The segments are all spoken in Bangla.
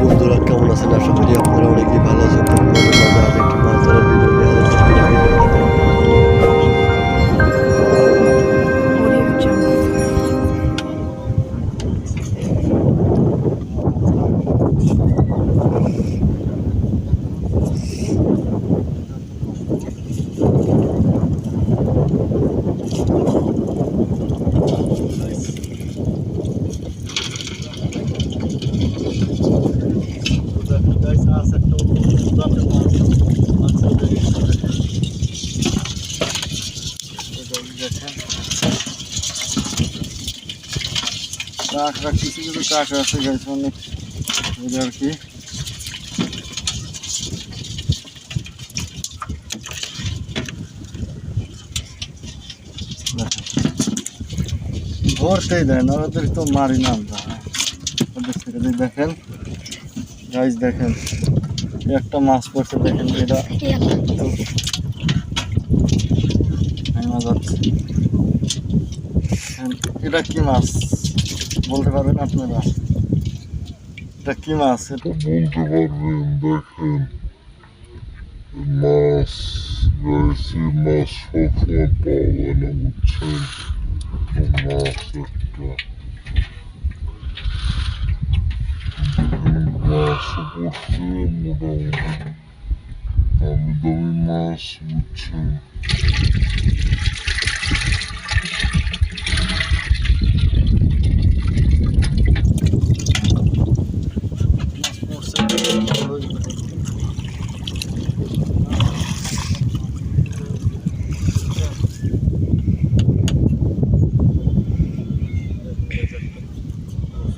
বন্ধুরা কেমন আছেন? আশা করি আপনারা অনেকেই ভালো আছেন। কাঁকড়া কিছু কিছু কাঁকড়া আছে গাছ অনেক ওই যে আর কি দেখেন। ধরতেই দেয় না ওদের তো মারি না আমরা ওদের ছেড়ে দিই দেখেন গাছ দেখেন একটা মাছ পড়ছে দেখেন এটা যাচ্ছে। এটা কি মাছ? বলতে পারবেন আপনারা? এটা কি মাছ? এটা বলতে পারবেন, দেখেন, মাছ মাছ পাওয়া মাছ একটা। মাছ দামি দামি মাছ বুঝছেন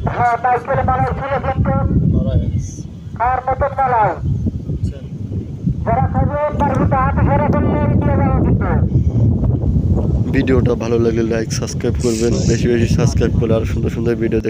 হ্যাঁ সাইকেলে মালায় ছেলে গেছে খাওয়ার মতন মালায় ভিডিওটা ভালো লাগলে লাইক সাবস্ক্রাইব করবেন। বেশি বেশি সাবস্ক্রাইব করে আরও সুন্দর সুন্দর ভিডিও